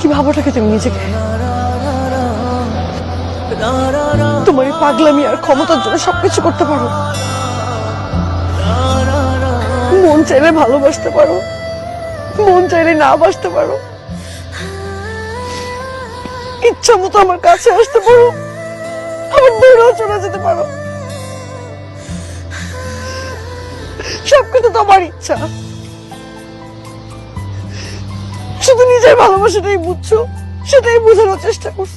কি ভাবোটাকে তুমি নিজেকে তোমার এই পাগলামি আর ক্ষমতার জন্য সবকিছু করতে পারো মন চাইলে ভালোবাসতে পারো মন চাইলে না বাসতে পারো ইচ্ছা মতো আমার কাছে আসতে পারো আমার দূরেও চলে যেতে পারো সবকিছু তোমার ইচ্ছা। শুধু নিজের ভালোবাসাটাই বুঝছ সেটাই বোঝানোর চেষ্টা করছ।